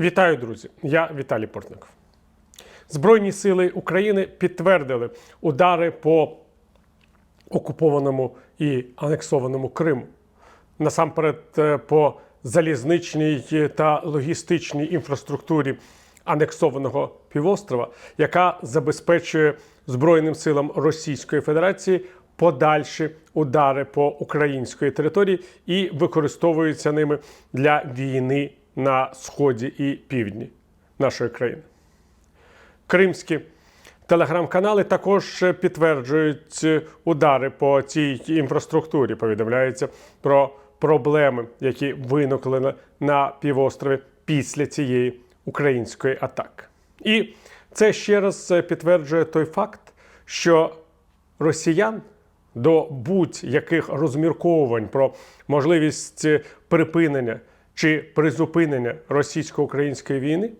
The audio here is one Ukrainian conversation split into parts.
Вітаю, друзі! Я Віталій Портников. Збройні сили України підтвердили удари по окупованому і анексованому Криму. Насамперед, е, по залізничній та логістичній інфраструктурі анексованого півострова, яка забезпечує Збройним силам Російської Федерації подальші удари по української території і використовуються ними для війни на сході і півдні нашої країни. Кримські телеграм-канали також підтверджують удари по цій інфраструктурі. Повідомляється про проблеми, які виникли на- півострові після цієї української атаки. І це ще раз підтверджує той факт, що росіян до будь-яких розмірковувань про можливість припинення чи призупинення російсько-української війни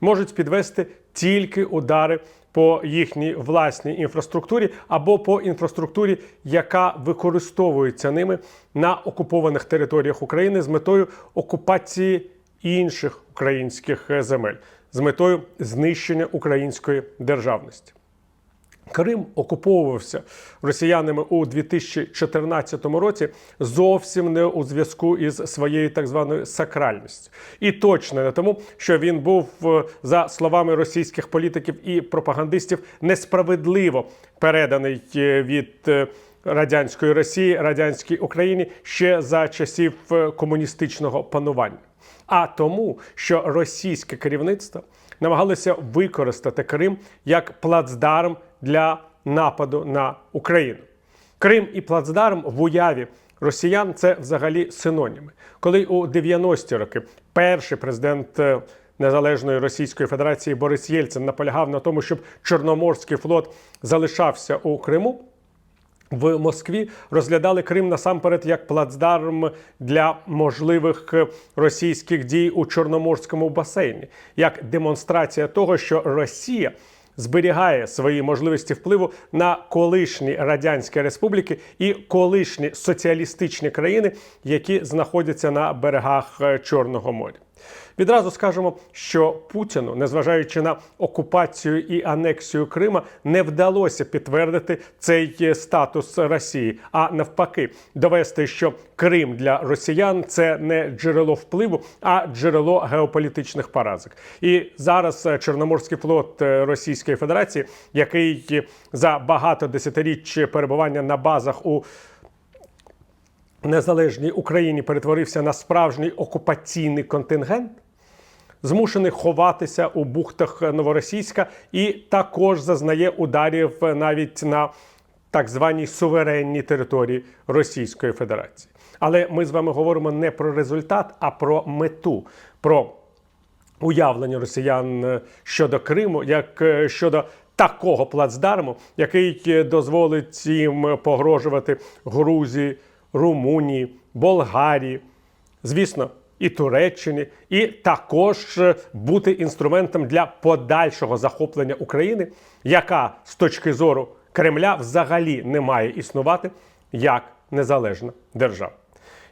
можуть підвести тільки удари по їхній власній інфраструктурі або по інфраструктурі, яка використовується ними на окупованих територіях України з метою окупації інших українських е, земель, з метою знищення української державності. Крим окуповувався росіянами у 2014 році зовсім не у зв'язку із своєю так званою сакральністю, і точно не тому, що він був, е, за словами російських політиків і пропагандистів, несправедливо переданий е, від е, радянської Росії радянській Україні ще за часів комуністичного панування, а тому, що російське керівництво намагалося використати Крим як плацдарм для нападу на Україну. Крим і плацдарм в уяві росіян це взагалі синоніми. Коли у 90-ті роки перший президент е, Незалежної Російської Федерації Борис Єльцин наполягав на тому, щоб Чорноморський флот залишався у Криму. В Москві розглядали Крим насамперед як плацдарм для можливих е, російських дій у Чорноморському басейні, як демонстрація того, що Росія зберігає свої можливості впливу на колишні радянські республіки і колишні соціалістичні країни, які знаходяться на берегах е, Чорного моря. Відразу скажемо, що Путіну, незважаючи на окупацію і анексію Крима, не вдалося підтвердити цей е, статус Росії, а навпаки, довести, що Крим для росіян це не джерело впливу, а джерело геополітичних поразок. І зараз е, Чорноморський флот е, Російської Федерації, який за багато десятиріч перебування на базах у незалежній Україні перетворився на справжній окупаційний контингент, змушений ховатися у бухтах Новоросійська і також зазнає ударів навіть на так званій суверенній території Російської Федерації. Але ми з вами говоримо не про результат, а про мету. про уявлення росіян щодо Криму, як е, щодо такого плацдарму, який е, дозволить їм погрожувати Грузії, Румунії, Болгарії, звісно, і Туреччині, і також е, бути інструментом для подальшого захоплення України, яка з точки зору Кремля взагалі не має існувати як незалежна держава.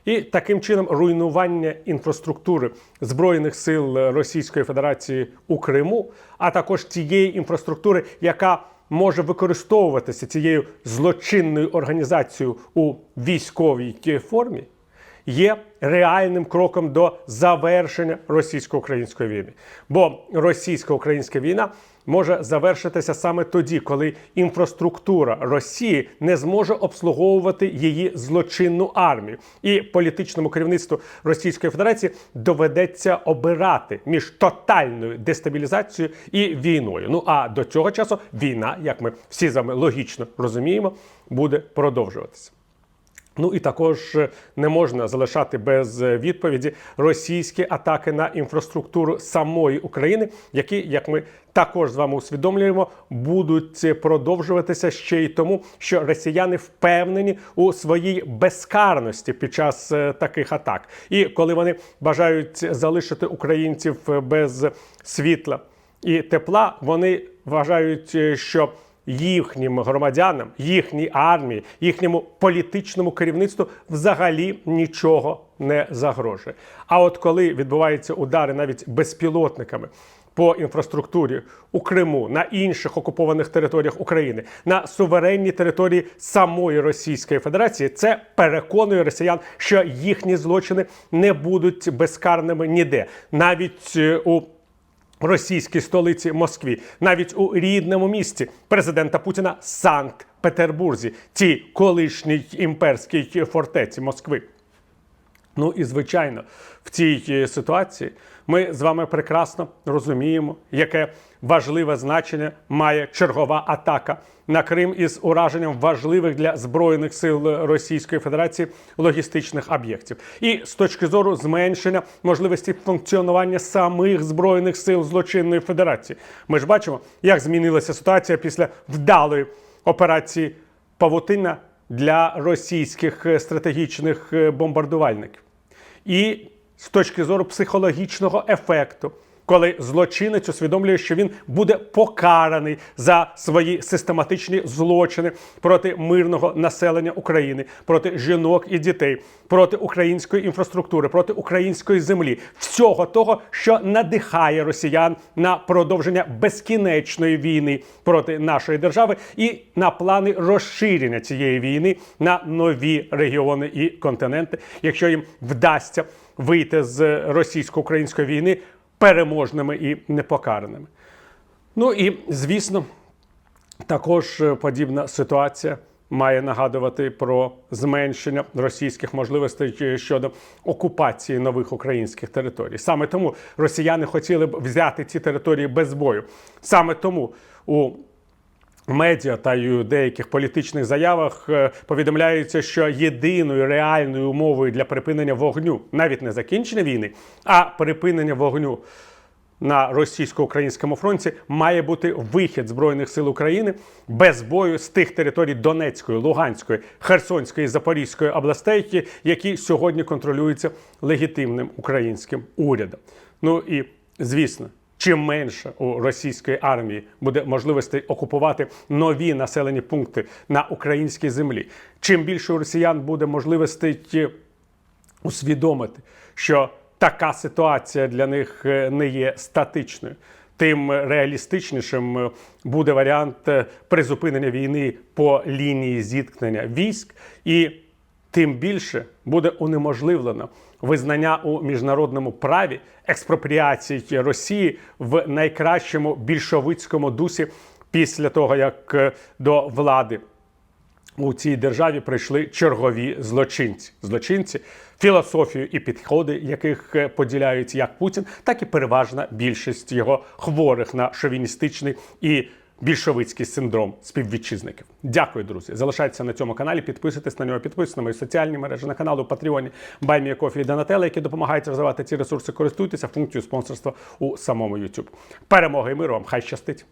І таким чином руйнування інфраструктури збройних сил Російської Федерації у Криму, а також тієї інфраструктури, яка може використовуватися цією злочинною організацією у військовій формі, є реальним кроком до завершення російсько-української війни. Бо російсько-українська війна може завершитися саме тоді, коли інфраструктура Росії не зможе обслуговувати її злочинну армію, і політичному керівництву Російської Федерації доведеться обирати між тотальною дестабілізацією і війною. Ну а до цього часу війна, як ми всі з вами логічно розуміємо, буде продовжуватися. Ну і також е, не можна залишати без е, відповіді російські атаки на інфраструктуру самої України, які, як ми також з вами усвідомлюємо, будуть продовжуватися ще й тому, що росіяни впевнені у своїй безкарності під час е, таких атак. І коли вони бажають залишити українців без світла і тепла, вони вважають, що їхнім громадянам, їхній армії, їхньому політичному керівництву взагалі нічого не загрожує. А от коли відбуваються удари навіть безпілотниками по інфраструктурі у Криму, на інших окупованих територіях України, на суверенній території самої Російської Федерації, це переконує росіян, що їхні злочини не будуть безкарними ніде, навіть е, у російській столиці Москві, навіть у рідному місті президента Путіна Санкт-Петербурзі, цій колишній імперській фортеці Москви. Ну і звичайно, в цій е, ситуації ми з вами прекрасно розуміємо, яке важливе значення має чергова атака на Крим із ураженням важливих для збройних сил Російської Федерації логістичних об'єктів, і з точки зору зменшення можливості функціонування самих збройних сил злочинної федерації. Ми ж бачимо, як змінилася ситуація після вдалої операції Павутина для російських е, стратегічних е, бомбардувальників. І з точки зору психологічного ефекту, коли злочинець усвідомлює, що він буде покараний за свої систематичні злочини проти мирного населення України, проти жінок і дітей, проти української інфраструктури, проти української землі, всього того, що надихає росіян на продовження безкінечної війни проти нашої держави і на плани розширення цієї війни на нові регіони і континенти, якщо їм вдасться вийти з російсько-української війни переможними і непокараними. Ну і звісно, також е, подібна ситуація має нагадувати про зменшення російських можливостей е, щодо окупації нових українських територій. Саме тому росіяни хотіли б взяти ці території без бою. Саме тому у медіа та й у деяких політичних заявах е, повідомляється, що єдиною реальною умовою для припинення вогню, навіть не закінчення війни, а припинення вогню. На російсько-українському фронті має бути вихід збройних сил України без бою з тих територій Донецької, Луганської, Херсонської, Запорізької областей, які сьогодні контролюються легітимним українським урядом. Ну і звісно, чим менше у російської армії буде можливостей окупувати нові населені пункти на українській землі, чим більше у росіян буде можливостей е, усвідомити, що така ситуація для них е, не є статичною. Тим реалістичнішим е, буде варіант призупинення війни по лінії зіткнення військ, і тим більше буде унеможливлено визнання у міжнародному праві експропріації Росії в найкращому більшовицькому дусі після того, як е, до влади у цій державі прийшли чергові злочинці. Злочинці, філософію і підходи, яких е, поділяють як Путін, так і переважна більшість його хворих на шовіністичний і більшовицький синдром співвітчизників. Дякую, друзі. Залишайтеся на цьому каналі, підписуйтесь на нього, підписуйтесь на мої соціальні мережі, на канал у Патреоні Баймія Кофі і Донателла, які допомагають розвивати ці ресурси. Користуйтеся функцією спонсорства у самому YouTube. Перемоги і миру вам! Хай щастить!